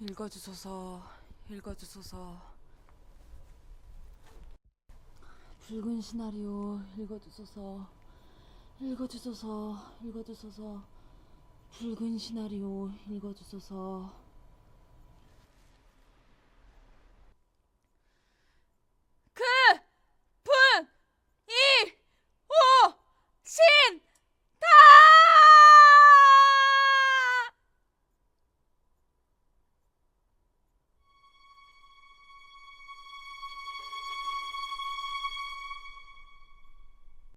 읽어주소서, 읽어주소서. 붉은 시나리오 읽어주소서, 읽어주소서, 읽어주소서. 붉은 시나리오 읽어주소서.